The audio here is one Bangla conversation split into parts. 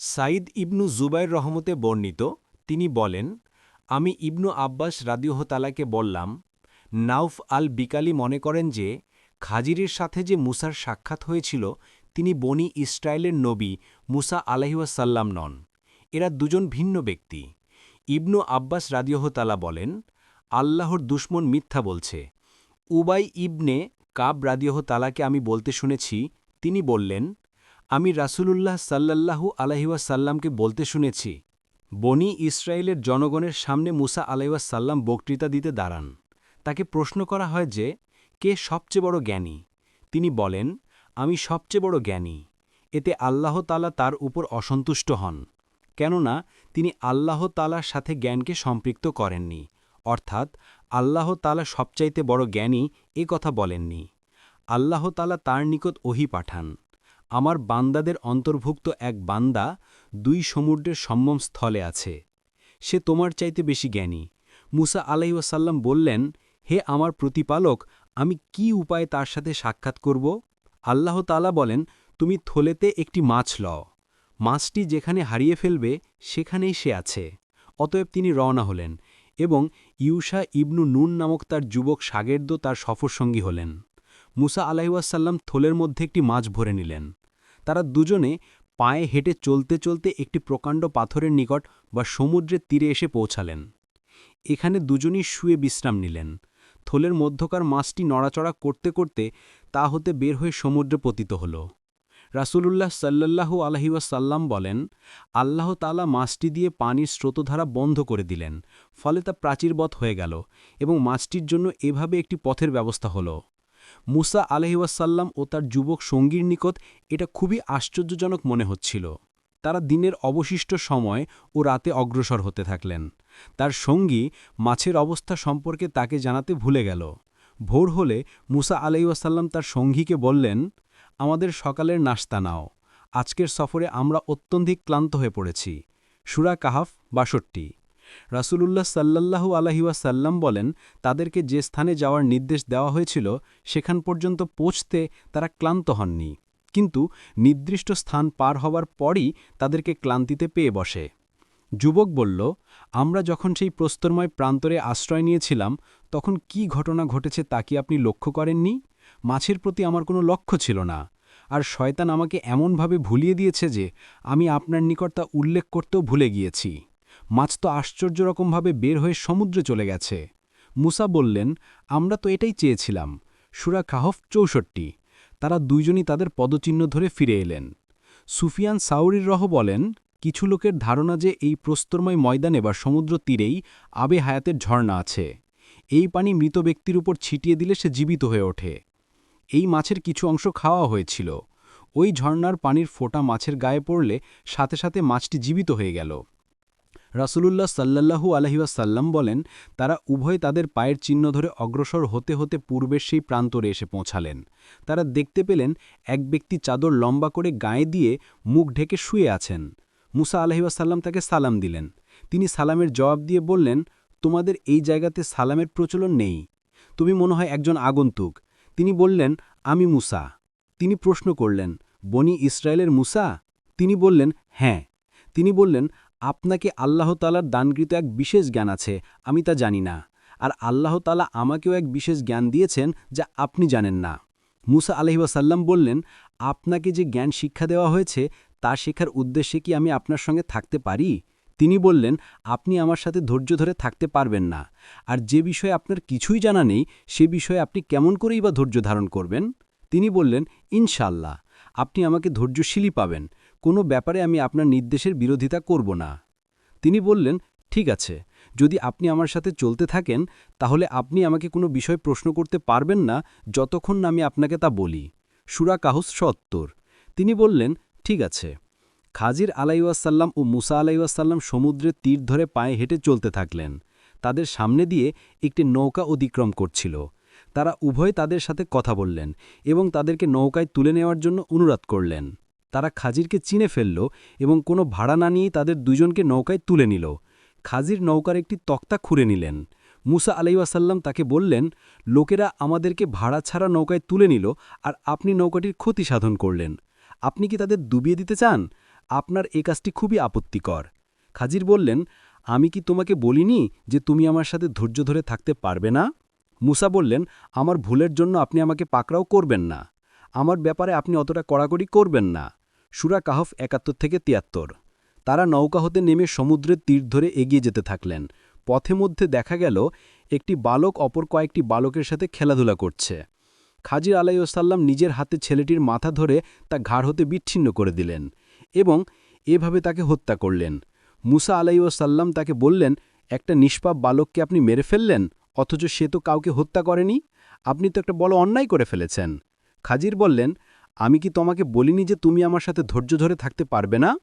সাইদ ইবনু জুবাইর রহমতে বর্ণিত, তিনি বলেন, আমি ইবনু আব্বাস রাদিউহতালাকে বললাম নাউফ আল বিকালি মনে করেন যে, খাজিরের সাথে যে মুসার সাক্ষাৎ হয়েছিল, তিনি বনি ইসরায়েলের নবী মুসা আলাহিউসাল্লাম নন। এরা দুজন ভিন্ন ব্যক্তি। ইবনু আব্বাস রাদিউহতালা বলেন, আল্লাহর দুশ্মন মিথ্যা বলছে। উবাই ইবনে কাব রাদিউহতালাকে আমি বলতে শুনেছি, তিনি বললেন আমি রাসূলুল্লাহ সাল্লাল্লাহু আলহিউসাল্লামকে বলতে শুনেছি, বনি ইসরায়েলের জনগণের সামনে মুসা আলাইসাল্লাম বক্তৃতা দিতে দাঁড়ান। তাকে প্রশ্ন করা হয় যে, কে সবচেয়ে বড় জ্ঞানী? তিনি বলেন, আমি সবচেয়ে বড় জ্ঞানী। এতে আল্লাহ তালা তার উপর অসন্তুষ্ট হন। কেননা, তিনি আল্লাহ তালার সাথে জ্ঞানকে সম্পৃক্ত করেননি। অর্থাৎ, আল্লাহ তালা সবচাইতে বড় জ্ঞানী এ কথা বলেননি। আল্লাহ তালা তার নিকট ওহি পাঠান। আমার বান্দাদের অন্তর্ভুক্ত এক বান্দা দুই সমুদ্রের সম্যম স্থলে আছে। সে তোমার চাইতে বেশি জ্ঞানী। মুসা আলাইসাল্লাম বললেন, হে আমার প্রতিপালক, আমি কি উপায়ে তার সাথে সাক্ষাৎ করব? আল্লাহ তালা বলেন, তুমি থলেতে একটি মাছ লও। মাছটি যেখানে হারিয়ে ফেলবে, সেখানেই সে আছে। অতএব তিনি রওনা হলেন এবং ইউসা ইবনু নুন নামক তার যুবক সাগের্দ তার সফরসঙ্গী হলেন। মুসা আলাইসাল্লাম থলের মধ্যে একটি মাছ ভরে নিলেন। তারা দুজনে পায়ে হেঁটে চলতে চলতে একটি প্রকাণ্ড পাথরের নিকট বা সমুদ্রের তীরে এসে পৌঁছালেন। এখানে দুজনই শুয়ে বিশ্রাম নিলেন। থলের মধ্যকার মাছটি নড়াচড়া করতে করতে তা হতে বের হয়ে সমুদ্রে পতিত হল। রাসূলুল্লাহ সাল্লাল্লাহু আলহিউসাল্লাম বলেন, আল্লাহ তালা মাছটি দিয়ে পানির স্রোতধারা বন্ধ করে দিলেন, ফলে তা প্রাচীরবৎ হয়ে গেল এবং মাছটির জন্য এভাবে একটি পথের ব্যবস্থা হল। মুসা আলহিউসাল্লাম ও তার যুবক সঙ্গীর নিকট এটা খুবই আশ্চর্যজনক মনে হচ্ছিল। তারা দিনের অবশিষ্ট সময় ও রাতে অগ্রসর হতে থাকলেন। তার সঙ্গী মাছের অবস্থা সম্পর্কে তাকে জানাতে ভুলে গেল। ভোর হলে মুসা আলাইসাল্লাম তার সঙ্গীকে বললেন, আমাদের সকালের নাস্তা নাও। আজকের সফরে আমরা অত্যধিক ক্লান্ত হয়ে পড়েছি। সুরা কাহাফ বাষট্টি। রাসূলুল্লাহ সাল্লাল্লাহু আলহিউসাল্লাম বলেন, তাদেরকে যে স্থানে যাওয়ার নির্দেশ দেওয়া হয়েছিল, সেখান পর্যন্ত পৌঁছতে তারা ক্লান্ত হননি। কিন্তু নির্দিষ্ট স্থান পার হওয়ার পরই তাদেরকে ক্লান্তিতে পেয়ে বসে। যুবক বলল, আমরা যখন সেই প্রস্তরময় প্রান্তরে আশ্রয় নিয়েছিলাম, তখন কি ঘটনা ঘটেছে তা কি আপনি লক্ষ্য করেননি? মাছের প্রতি আমার কোনো লক্ষ্য ছিল না। আর শয়তান আমাকে এমনভাবে ভুলিয়ে দিয়েছে যে, আমি আপনার নিকট তা উল্লেখ করতেও ভুলে গিয়েছি। মাছ তো আশ্চর্য রকমভাবে বের হয়ে সমুদ্রে চলে গেছে। মুসা বললেন, আমরা তো এটাই চেয়েছিলাম, সুরা কাহফ চৌষট্টি। তারা দুইজনই তাদের পদচিহ্ন ধরে ফিরে এলেন। সুফিয়ান সাউরির রহ বলেন, কিছু লোকের ধারণা যে এই প্রস্তরময় ময়দানে বা সমুদ্র তীরেই আবে হায়াতের ঝর্ণা আছে। এই পানি মৃত ব্যক্তির উপর ছিটিয়ে দিলে সে জীবিত হয়ে ওঠে। এই মাছের কিছু অংশ খাওয়া হয়েছিল। ওই ঝর্ণার পানির ফোটা মাছের গায়ে পড়লে সাথে সাথে মাছটি জীবিত হয়ে গেল। রাসূলুল্লাহ সাল্লাল্লাহু আলহিউসাল্লাম বলেন, তারা উভয় তাদের পায়ের চিহ্ন ধরে অগ্রসর হতে হতে পূর্বের সেই প্রান্তরে এসে পৌঁছালেন। তারা দেখতে পেলেন এক ব্যক্তি চাদর লম্বা করে গায়ে দিয়ে মুখ ঢেকে শুয়ে আছেন। মুসা আলহিউসাল্লাম তাকে সালাম দিলেন। তিনি সালামের জবাব দিয়ে বললেন, তোমাদের এই জায়গাতে সালামের প্রচলন নেই। তুমি মনে হয় একজন আগন্তুক। তিনি বললেন, আমি মুসা। তিনি প্রশ্ন করলেন, বনি ইসরায়েলের মুসা? তিনি বললেন হ্যাঁ। তিনি বললেন আপনাকে আল্লাহ তালার দানকৃত এক বিশেষ জ্ঞান আছে, আমি তা জানি না। আর আল্লাহ তালা আমাকেও এক বিশেষ জ্ঞান দিয়েছেন যা আপনি জানেন না। মুসা আলহিবাসাল্লাম বললেন, আপনাকে যে জ্ঞান শিক্ষা দেওয়া হয়েছে, তা শেখার উদ্দেশ্যে কি আমি আপনার সঙ্গে থাকতে পারি? তিনি বললেন, আপনি আমার সাথে ধৈর্য ধরে থাকতে পারবেন না। আর যে বিষয়ে আপনার কিছুই জানা নেই, সে বিষয়ে আপনি কেমন করেই বা ধৈর্য ধারণ করবেন? তিনি বললেন ইনশাল্লাহ আপনি আমাকে ধৈর্যশীলই পাবেন। কোনো ব্যাপারে আমি আপনার নির্দেশের বিরোধিতা করব না। তিনি বললেন, ঠিক আছে, যদি আপনি আমার সাথে চলতে থাকেন, তাহলে আপনি আমাকে কোনো বিষয় প্রশ্ন করতে পারবেন না যতক্ষণ না আমি আপনাকে তা বলি। সুরা কাহুস সত্তর। তিনি বললেন, ঠিক আছে। খাজির আলাইসাল্লাম ও মুসা আলাইসাল্লাম সমুদ্রের তীর ধরে পায়ে হেঁটে চলতে থাকলেন। তাদের সামনে দিয়ে একটি নৌকা অতিক্রম করছিল। তারা উভয় তাদের সাথে কথা বললেন এবং তাদেরকে নৌকায় তুলে নেওয়ার জন্য অনুরোধ করলেন। তারা খাজিরকে চিনে ফেলল এবং কোনো ভাড়া না নিয়েই তাদের দুজনকে নৌকায় তুলে নিল। খাজির নৌকার একটি তক্তা খুঁড়ে নিলেন। মুসা আলাইসাল্লাম তাকে বললেন, লোকেরা আমাদেরকে ভাড়া ছাড়া নৌকায় তুলে নিল আর আপনি নৌকাটির ক্ষতি সাধন করলেন। আপনি কি তাদের ডুবিয়ে দিতে চান? আপনার এ কাজটি খুবই আপত্তিকর। খাজির বললেন, আমি কি তোমাকে বলিনি যে তুমি আমার সাথে ধৈর্য ধরে থাকতে পারবে না? মুসা বললেন, আমার ভুলের জন্য আপনি আমাকে পাকড়াও করবেন না। আমার ব্যাপারে আপনি অতটা কড়াকড়ি করবেন না। সুরা কাহফ একাত্তর থেকে তিয়াত্তর। তারা নৌকা হতে নেমে সমুদ্রের তীর ধরে এগিয়ে যেতে থাকলেন। পথে মধ্যে দেখা গেল, একটি বালক অপর কয়েকটি বালকের সাথে খেলাধুলা করছে। খাজির আলাইসাল্লাম নিজের হাতে ছেলেটির মাথা ধরে তা ঘাড় হতে বিচ্ছিন্ন করে দিলেন এবং এভাবে তাকে হত্যা করলেন। মুসা আলাইসাল্লাম তাকে বললেন, একটা নিষ্পাপ বালককে আপনি মেরে ফেললেন, অথচ সে তো কাউকে হত্যা করেনি? আপনি তো একটা বড় অন্যায় করে ফেলেছেন। খাজির বললেন আমি কি তোমাকে বলিনি যে তুমি আমার সাথে ধৈর্য ধরে থাকতে পারবে না?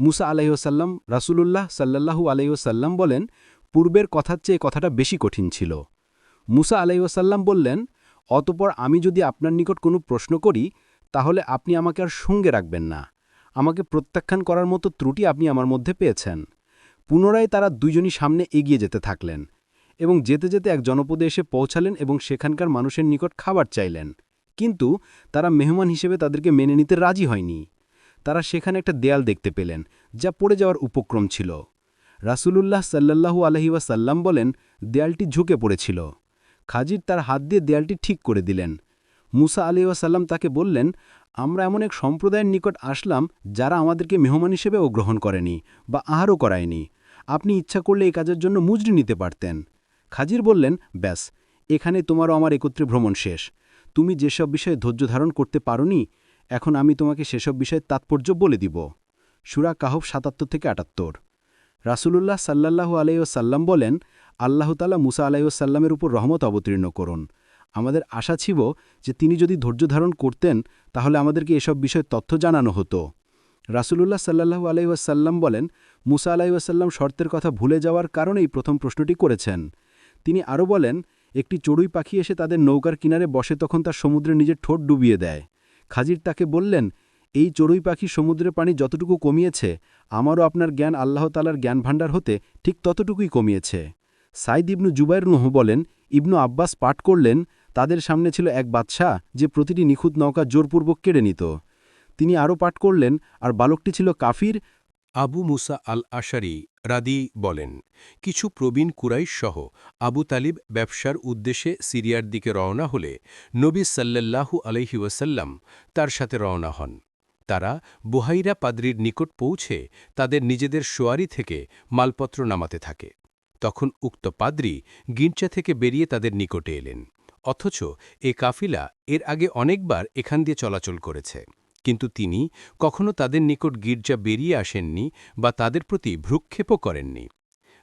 মুসা আলাইসাল্লাম রাসূলুল্লাহ সাল্লাল্লাহু আলাইসাল্লাম বলেন, পূর্বের কথার চেয়ে কথাটা বেশি কঠিন ছিল। মুসা আলাইসাল্লাম বললেন, অতপর আমি যদি আপনার নিকট কোনো প্রশ্ন করি, তাহলে আপনি আমাকে আর সঙ্গে রাখবেন না। আমাকে প্রত্যাখ্যান করার মতো ত্রুটি আপনি আমার মধ্যে পেয়েছেন। পুনরায় তারা দুইজনই সামনে এগিয়ে যেতে থাকলেন এবং যেতে যেতে এক জনপদে এসে পৌঁছালেন এবং সেখানকার মানুষের নিকট খাবার চাইলেন। কিন্তু তারা মেহমান হিসেবে তাদেরকে মেনে নিতে রাজি হয়নি। তারা সেখানে একটা দেয়াল দেখতে পেলেন, যা পড়ে যাওয়ার উপক্রম ছিল। রাসূলুল্লাহ সাল্লাল্লাহু আলহি ওয়াসাল্লাম বলেন, দেয়ালটি ঝুঁকে পড়েছিল। খাজির তার হাত দিয়ে দেয়ালটি ঠিক করে দিলেন। মুসা আলি ওয়াসাল্লাম তাকে বললেন, আমরা এমন এক সম্প্রদায়ের নিকট আসলাম, যারা আমাদেরকে মেহমান হিসেবেও গ্রহণ করেনি বা আহারও করায়নি। আপনি ইচ্ছা করলে এই কাজের জন্য মুজরি নিতে পারতেন। খাজির বললেন, ব্যাস, এখানে তোমারও আমার একত্রে ভ্রমণ শেষ। তুমি যেসব বিষয়ে ধৈর্য ধারণ করতে পারোনি, এখন আমি তোমাকে সেসব বিষয়ে তাৎপর্য বলে দিব। সুরা কাহব সাতাত্তর থেকে আটাত্তর। রাসূলুল্লাহ সাল্লাল্লাহু আলাইসাল্লাম বলেন আল্লাহতালা মুসা আলাইসাল্লামের উপর রহমত অবতীর্ণ করুন। আমাদের আশা ছিল যে তিনি যদি ধৈর্য ধারণ করতেন, তাহলে আমাদেরকে এসব বিষয়ে তথ্য জানানো হতো। রাসূলুল্লাহ সাল্লাহু আলাইসাল্লাম বলেন, মুসা আলাইসাল্লাম শর্তের কথা ভুলে যাওয়ার কারণেই প্রথম প্রশ্নটি করেছেন। তিনি আরও বলেন একটি চড়ুই পাখি এসে তাদের নৌকার কিনারে বসে তখন তার সমুদ্রে নিজের ঠোঁট ডুবিয়ে দেয়। খাজির তাকে বললেন, এই চড়ুই পাখি সমুদ্রের পানি যতটুকু কমিয়েছে, আমারও আপনার জ্ঞান আল্লাহ তালার জ্ঞান ভাণ্ডার হতে ঠিক ততটুকুই কমিয়েছে। সাইদ ইবনু জুবাইর নুহ বলেন, ইবনু আব্বাস পাঠ করলেন, তাদের সামনে ছিল এক বাদশাহ যে প্রতিটি নিখুঁত নৌকা জোরপূর্বক কেড়ে নিত। তিনি আরও পাঠ করলেন, আর বালকটি ছিল কাফির, আবু মুসা আল আশারি রাদি বলেন, কিছু প্রবীণ কুরাইশ সহ আবু তালিব ব্যবসার উদ্দেশ্যে সিরিয়ার দিকে রওনা হলে নবী সাল্লাল্লাহু আলহি ওয়াসাল্লাম তার সাথে রওনা হন। তারা বুহাইরা পাদ্রির নিকট পৌঁছে তাদের নিজেদের সোয়ারি থেকে মালপত্র নামাতে থাকে। তখন উক্ত পাদ্রি গির্জা থেকে বেরিয়ে তাদের নিকটে এলেন। অথচ এ কাফিলা এর আগে অনেকবার এখান দিয়ে চলাচল করেছে। কিন্তু তিনি কখনো তাদের নিকট গির্জা বেরিয়ে আসেননি বা তাদের প্রতি ভ্রুক্ষেপও করেননি।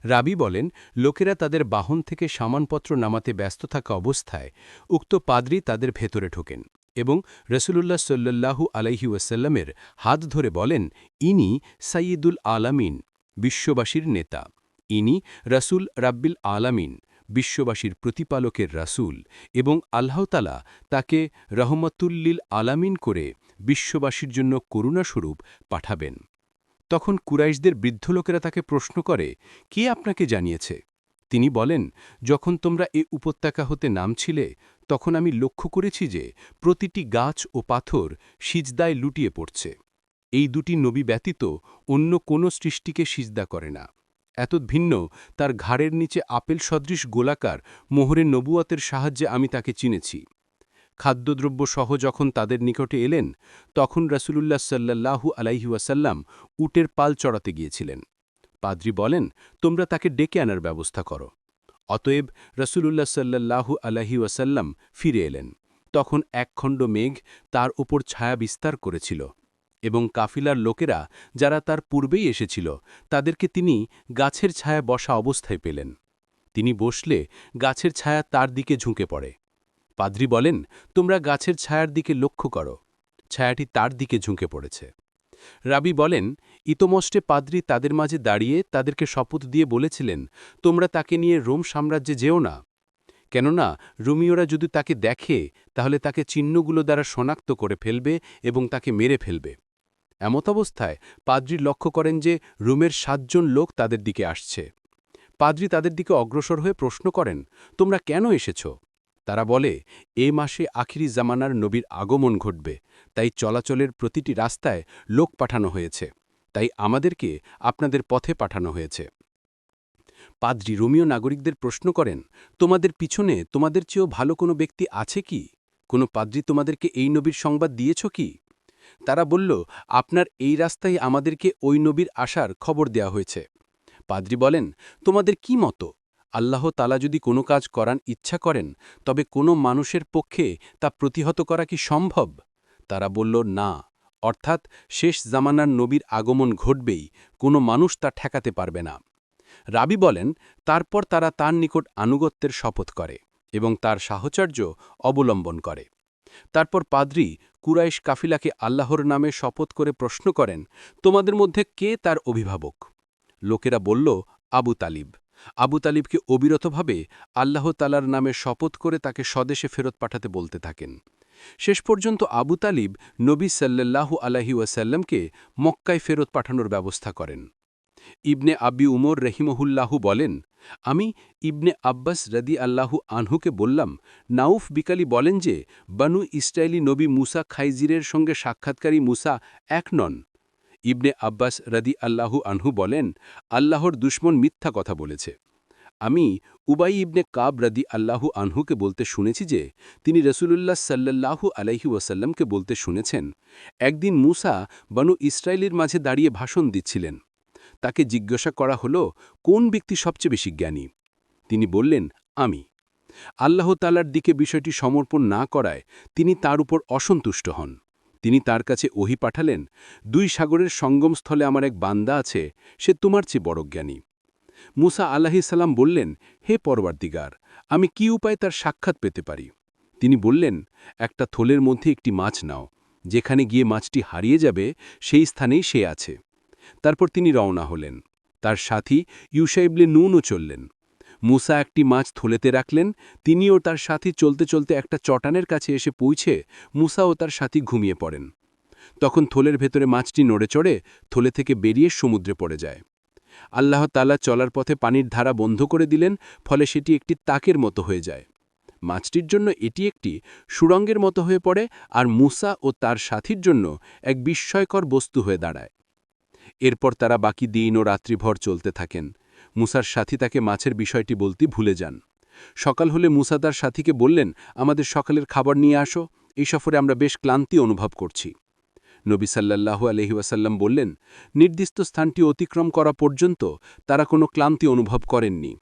রাবি বলেন, লোকেরা তাদের বাহন থেকে সামানপত্র নামাতে ব্যস্ত থাকা অবস্থায় উক্ত পাদ্রি তাদের ভেতরে ঢোকেন এবং রসুলুল্লাহ সাল্লাল্লাহু আলাইহি ওয়াসাল্লামের হাত ধরে বলেন, ইনি সাইয়দুল আলামিন, বিশ্ববাসীর নেতা। ইনি রাসূল রাব্বিল আলামিন, বিশ্ববাসীর প্রতিপালকের রাসূল এবং আল্লাহতালা তাকে রহমতুল্লিল আলামিন করে বিশ্ববাসীর জন্য করুণাস্বরূপ পাঠাবেন। তখন কুরাইশদের বৃদ্ধ লোকেরা তাকে প্রশ্ন করে, কে আপনাকে জানিয়েছে? তিনি বলেন, যখন তোমরা এ উপত্যকা হতে নামছিলে, তখন আমি লক্ষ্য করেছি যে প্রতিটি গাছ ও পাথর সিজদায় লুটিয়ে পড়ছে। এই দুটি নবী ব্যতীত অন্য কোনো সৃষ্টিকে সিজদা করে না। এত ভিন্ন, তার ঘাড়ের নিচে আপেল সদৃশ গোলাকার মোহরের নবুয়াতের সাহায্যে আমি তাকে চিনেছি। খাদ্যদ্রব্য সহ যখন তাদের নিকটে এলেন, তখন রাসূলুল্লাহ সাল্লাল্লাহু আলাইহি ওয়াসাল্লাম উটের পাল চড়াতে গিয়েছিলেন। পাদ্রি বলেন, তোমরা তাকে ডেকে আনার ব্যবস্থা করো। অতএব রসুলুল্লাহ সাল্লাল্লাহু আলাহি ওয়াসাল্লাম ফিরে এলেন। তখন একখণ্ড মেঘ তার ওপর ছায়া বিস্তার করেছিল এবং কাফিলার লোকেরা যারা তার পূর্বেই এসেছিল, তাদেরকে তিনি গাছের ছায়া বসা অবস্থায় পেলেন। তিনি বসলে গাছের ছায়া তার দিকে ঝুঁকে পড়ে। পাদ্রি বলেন, তোমরা গাছের ছায়ার দিকে লক্ষ্য করো। ছায়াটি তার দিকে ঝুঁকে পড়েছে। রাবি বলেন ইতমষ্টে পাদ্রি তাদের মাঝে দাঁড়িয়ে তাদেরকে শপথ দিয়ে বলেছিলেন, তোমরা তাকে নিয়ে রোম সাম্রাজ্যে যেও না। কেননা রুমিওরা যদি তাকে দেখে, তাহলে তাকে চিহ্নগুলো দ্বারা শনাক্ত করে ফেলবে এবং তাকে মেরে ফেলবে। এমত অবস্থায় পাদ্রি লক্ষ্য করেন যে রুমের সাতজন লোক তাদের দিকে আসছে। পাদ্রি তাদের দিকে অগ্রসর হয়ে প্রশ্ন করেন, তোমরা কেন এসেছ? তারা বলে, এ মাসে আখিরি জামানার নবীর আগমন ঘটবে, তাই চলাচলের প্রতিটি রাস্তায় লোক পাঠানো হয়েছে, তাই আমাদেরকে আপনাদের পথে পাঠানো হয়েছে। পাদ্রি রোমিও নাগরিকদের প্রশ্ন করেন, তোমাদের পিছনে তোমাদের চেয়েও ভালো কোনো ব্যক্তি আছে কি? কোনো পাদ্রি তোমাদেরকে এই নবীর সংবাদ দিয়েছ কি? তারা বলল, আপনার এই রাস্তায় আমাদেরকে ওই নবীর আসার খবর দেয়া হয়েছে। পাদ্রি বলেন, তোমাদের কি মতো? আল্লাহ তালা যদি কোনো কাজ করান ইচ্ছা করেন, তবে কোনো মানুষের পক্ষে তা প্রতিহত করা কি সম্ভব? তারা বলল, না। অর্থাৎ শেষ জামানার নবীর আগমন ঘটবেই, কোনো মানুষ তা ঠেকাতে পারবে না। রাবি বলেন, তারপর তারা তার নিকট আনুগত্যের শপথ করে এবং তার সাহচর্য অবলম্বন করে। তারপর পাদ্রি কুরাইশ কাফিলাকে আল্লাহর নামে শপথ করে প্রশ্ন করেন, তোমাদের মধ্যে কে তার অভিভাবক? লোকেরা বলল, আবু তালিব। আবু তালিবকে অবিরতভাবে আল্লাহ তালার নামে শপথ করে তাকে স্বদেশে ফেরত পাঠাতে বলতে থাকেন। শেষ পর্যন্ত আবু তালিব নবী সাল্লাল্লাহু আলাহি ওয়াসাল্লামকে মক্কায় ফেরত পাঠানোর ব্যবস্থা করেন। ইবনে আবি উমর রহিমহুল্লাহু বলেন, আমি ইবনে আব্বাস রদি আল্লাহু আনহুকে বললাম, নাউফ বিকালি বলেন যে, বানু ইসরায়েলি নবী মুসা খাইজিরের সঙ্গে সাক্ষাৎকারী মুসা এক নন ইবনে আব্বাস রদি আল্লাহু আনহু বলেন, আল্লাহর দুশ্মন মিথ্যা কথা বলেছে। আমি উবাই ইবনে কাব রদি আল্লাহু আনহুকে বলতে শুনেছি যে, তিনি রসুলুল্লাহ সাল্লাল্লাহু আলাইহি ওয়াসাল্লামকে বলতে শুনেছেন, একদিন মুসা বানু ইসরায়েলির মাঝে দাঁড়িয়ে ভাষণ দিচ্ছিলেন। তাকে জিজ্ঞাসা করা হল, কোন ব্যক্তি সবচেয়ে বেশি জ্ঞানী? তিনি বললেন, আমি। আল্লাহ তালার দিকে বিষয়টি সমর্পণ না করায় তিনি তার উপর অসন্তুষ্ট হন। তিনি তার কাছে ওহি পাঠালেন, দুই সাগরের সঙ্গমস্থলে আমার এক বান্দা আছে, সে তোমার চেয়ে বড় জ্ঞানী। মুসা আলাহিসাল্লাম বললেন, হে পরবার্দিগার আমি কি উপায় তার সাক্ষাৎ পেতে পারি? তিনি বললেন, একটা থলের মধ্যে একটি মাছ নাও, যেখানে গিয়ে মাছটি হারিয়ে যাবে, সেই স্থানেই সে আছে। তারপর তিনি রওনা হলেন। তার সাথী ইউসাইবলে নুনও চললেন। মুসা একটি মাছ থলেতে রাখলেন, তিনিও তার সাথী চলতে চলতে একটা চটানের কাছে এসে পৌঁছে মুসা ও তার সাথী ঘুমিয়ে পড়েন। তখন থলের ভেতরে মাছটি নড়ে চড়ে থলে থেকে বেরিয়ে সমুদ্রে পড়ে যায়। আল্লাহ তালা চলার পথে পানির ধারা বন্ধ করে দিলেন, ফলে সেটি একটি তাকের মতো হয়ে যায়। মাছটির জন্য এটি একটি সুরঙ্গের মতো হয়ে পড়ে আর মুসা ও তার সাথীর জন্য এক বিস্ময়কর বস্তু হয়ে দাঁড়ায়। এরপর তারা বাকি দিন ও রাত্রিভর চলতে থাকেন। মুসার সাথী তাকে মাছের বিষয়টি বলতে ভুলে যান। সকাল হলে মুসা তার সাথীকে বললেন, আমাদের সকালের খাবার নিয়ে আসো। এই সফরে আমরা বেশ ক্লান্তি অনুভব করছি। নবী সাল্লাল্লাহু আলহি ওয়াসাল্লাম বললেন, নির্দিষ্ট স্থানটি অতিক্রম করা পর্যন্ত তারা কোনো ক্লান্তি অনুভব করেননি।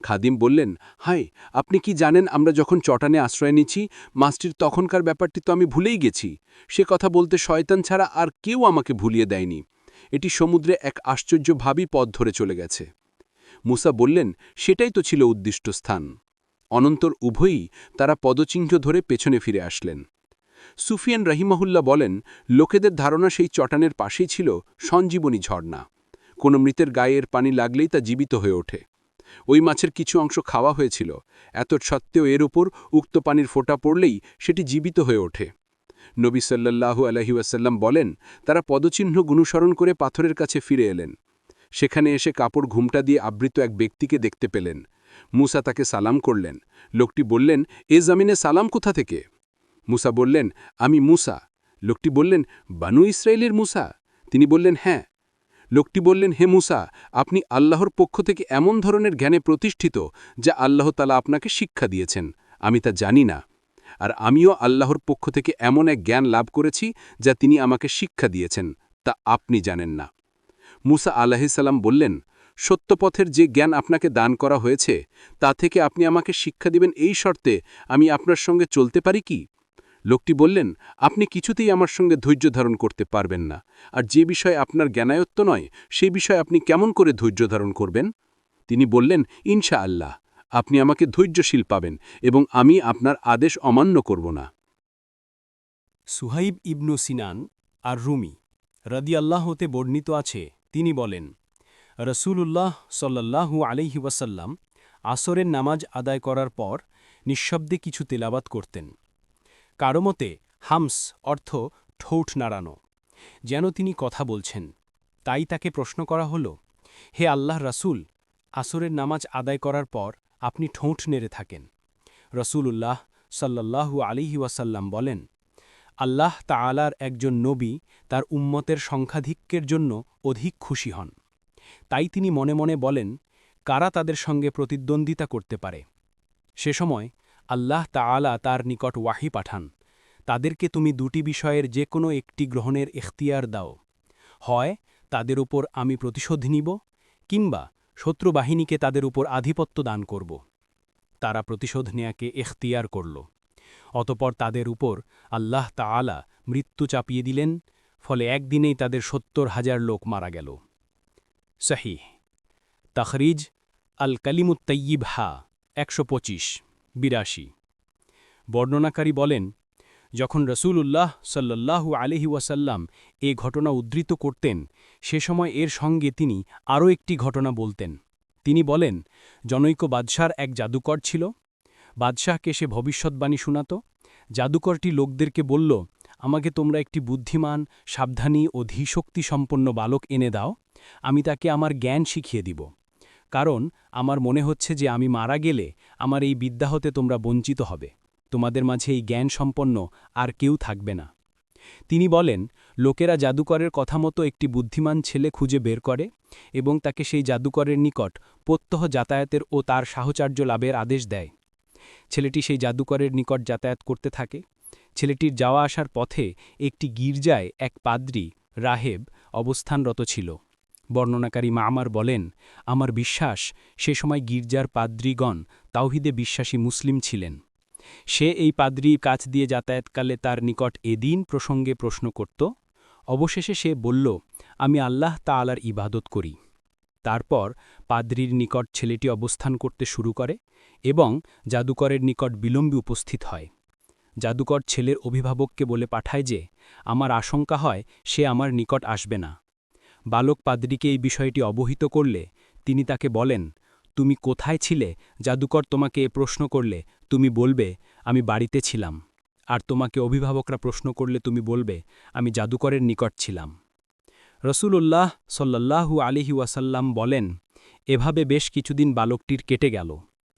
খাদিম বললেন হাই আপনি কি জানেন আমরা যখন চটানে আশ্রয় নিচ্ছি, মাছটির তখনকার ব্যাপারটি তো আমি ভুলেই গেছি। সে কথা বলতে শয়তান ছাড়া আর কেউ আমাকে ভুলিয়ে দেয়নি। এটি সমুদ্রে এক আশ্চর্যভাবী পথ ধরে চলে গেছে। মুসা বললেন, সেটাই তো ছিল উদ্দিষ্ট স্থান। অনন্তর উভয়ই তারা পদচিহ্ন ধরে পেছনে ফিরে আসলেন। সুফিয়ান রহিমাহুল্লা বলেন, লোকেদের ধারণা সেই চটানের পাশেই ছিল সঞ্জীবনী ঝর্ণা। কোনো মৃতের গায়ের পানি লাগলেই তা জীবিত হয়ে ওঠে। ওই মাছের কিছু অংশ খাওয়া হয়েছিল। এত সত্ত্বেও এর উপর উক্ত পানির ফোঁটা পড়লেই সেটি জীবিত হয়ে ওঠে। নবী সাল্লাল্লাহু আলহি ওয়াসাল্লাম বলেন, তারা পদচিহ্ন গুণুসরণ করে পাথরের কাছে ফিরে এলেন। সেখানে এসে কাপড় ঘুমটা দিয়ে আবৃত এক ব্যক্তিকে দেখতে পেলেন। মুসা তাকে সালাম করলেন। লোকটি বললেন, এ জামিনে সালাম কোথা থেকে? মুসা বললেন, আমি মুসা। লোকটি বললেন, বানু ইসরায়েলের মুসা? তিনি বললেন হ্যাঁ। লোকটি বললেন, হে মুসা, আপনি আল্লাহর পক্ষ থেকে এমন ধরনের জ্ঞানে প্রতিষ্ঠিত যা আল্লাহ তালা আপনাকে শিক্ষা দিয়েছেন। আমি তা জানি না। আর আমিও আল্লাহর পক্ষ থেকে এমন এক জ্ঞান লাভ করেছি যা তিনি আমাকে শিক্ষা দিয়েছেন, তা আপনি জানেন না। মুসা আলাহিসাল্লাম বললেন, সত্যপথের যে জ্ঞান আপনাকে দান করা হয়েছে, তা থেকে আপনি আমাকে শিক্ষা দিবেন এই শর্তে আমি আপনার সঙ্গে চলতে পারি কি? লোকটি বললেন, আপনি কিছুতেই আমার সঙ্গে ধৈর্য ধারণ করতে পারবেন না, আর যে বিষয়ে আপনার জ্ঞানায়ত্ত নয় সেই বিষয়ে আপনি কেমন করে ধৈর্য ধারণ করবেন? তিনি বললেন ইনশা আল্লাহ আপনি আমাকে ধৈর্যশীল পাবেন এবং আমি আপনার আদেশ অমান্য করব না। সুহাইব ইবনু সিনান আর রুমি রদিয়াল্লাহ হতে বর্ণিত আছে তিনি বলেন, রসুলুল্লাহ সল্লাল্লাহু আলহি ওয়াসাল্লাম আসরের নামাজ আদায় করার পর নিঃশব্দে কিছু তেলাবাত করতেন। কারও মতে হামস অর্থ ঠোঁট নাড়ানো। যেন তিনি কথা বলছেন। তাই তাকে প্রশ্ন করা হল, হে আল্লাহ রাসূল, আসরের নামাজ আদায় করার পর আপনি ঠোঁট নেড়ে থাকেন। রসুলুল্লাহ সাল্লাল্লাহু আলিহি ওয়াসাল্লাম বলেন আল্লাহ তাআলার একজন নবী তার উম্মতের সংখ্যাধিক্যের জন্য অধিক খুশি হন। তাই তিনি মনে মনে বলেন, কারা তাদের সঙ্গে প্রতিদ্বন্দ্বিতা করতে পারে? সে সময় আল্লাহ তাআলা তার নিকট ওয়াহি পাঠান, তাদেরকে তুমি দুটি বিষয়ের যে কোনো একটি গ্রহণের এখতিয়ার দাও। হয়, তাদের উপর আমি প্রতিশোধ নিব, কিংবা শত্রু বাহিনীকে তাদের উপর আধিপত্য দান করব। তারা প্রতিশোধ নেয়াকে এখতিয়ার করল। অতপর তাদের উপর আল্লাহ তাআলা মৃত্যু চাপিয়ে দিলেন, ফলে একদিনেই তাদের সত্তর হাজার লোক মারা গেল। সহিহ, তখরিজ আল কালিমুত্তয়িব হা একশো পঁচিশ, বিরাশি। বর্ণনাকারী বলেন, যখন রসূলুল্লাহ সাল্লাল্লাহু আলহি ওয়াসাল্লাম এ ঘটনা উদ্ধৃত করতেন, সে সময় এর সঙ্গে তিনি আরও একটি ঘটনা বলতেন। তিনি বলেন, জনৈক বাদশার এক জাদুকর ছিল বাদশাহকে সে ভবিষ্যৎবাণী শোনাত। জাদুকরটি লোকদেরকে বলল, আমাকে তোমরা একটি বুদ্ধিমান, সাবধানী ও ধীশক্তি সম্পন্ন বালক এনে দাও। আমি তাকে আমার জ্ঞান শিখিয়ে দিব। কারণ আমার মনে হচ্ছে যে আমি মারা গেলে আমার এই বিদ্যা হতে তোমরা বঞ্চিত হবে। তোমাদের মাঝে এই জ্ঞান সম্পন্ন আর কেউ থাকবে না। তিনি বলেন, লোকেরা জাদুকরের কথা মতো একটি বুদ্ধিমান ছেলে খুঁজে বের করে এবং তাকে সেই জাদুকরের নিকট প্রত্যহ যাতায়াতের ও তার সাহচর্য লাভের আদেশ দেয়। ছেলেটি সেই জাদুকরের নিকট যাতায়াত করতে থাকে। ছেলেটির যাওয়া আসার পথে একটি গির্জায় এক পাদ্রী, রাহেব, অবস্থানরত ছিল। বর্ণনাকারী মামার বলেন, আমার বিশ্বাস, সে সময় গির্জার পাদ্রীগণ তাওহিদে বিশ্বাসী মুসলিম ছিলেন। সে এই পাদ্রী কাছ দিয়ে যাতায়াতকালে তার নিকট এদিন প্রসঙ্গে প্রশ্ন করত। অবশেষে সে বলল, আমি আল্লাহ তাআলার ইবাদত করি তারপর পাদ্রির নিকট ছেলেটি অবস্থান করতে শুরু করে এবং জাদুকরের নিকট বিলম্বে উপস্থিত হয়। জাদুকর ছেলের অভিভাবককে বলে পাঠায় যে, আমার আশঙ্কা হয় সে আমার নিকট আসবে না। বালক পাদ্রিকে এই বিষয়টি অবহিত করলে তিনি তাকে বলেন, তুমি কোথায় ছিলে? জাদুকর তোমাকে এ প্রশ্ন করলে, তুমি বলবে, আমি বাড়িতে ছিলাম। আর তোমাকে অভিভাবকরা প্রশ্ন করলে, তুমি বলবে, আমি জাদুকরের নিকট ছিলাম। রসূলুল্লাহ সল্লাল্লাহু আলিহি ওয়াসাল্লাম বলেন, এভাবে বেশ কিছুদিন বালকটির কেটে গেল।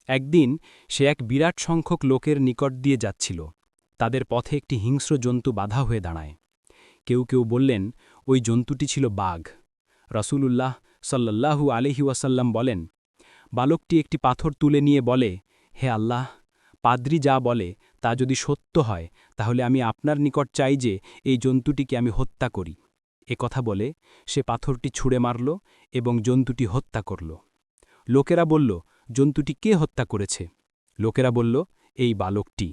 একদিন সে এক বিরাট সংখ্যক লোকের নিকট দিয়ে যাচ্ছিল। তাদের পথে একটি হিংস্র জন্তু বাধা হয়ে দাঁড়ায়। কেউ কেউ বললেন, ওই জন্তুটি ছিল বাঘ। রসূলুল্লাহ সাল্লাল্লাহু আলিহি ওয়াসাল্লাম বলেন, বালকটি একটি পাথর তুলে নিয়ে বলে, হে আল্লাহ, পাদ্রি যা বলে তা যদি সত্য হয়, তাহলে আমি আপনার নিকট চাই যে এই জন্তুটিকে আমি হত্যা করি কথা বলে সে পাথরটি ছুঁড়ে মারল এবং জন্তুটি হত্যা করল। লোকেরা বলল, জন্তুটি কে হত্যা করেছে? লোকেরা বলল, এই বালকটি।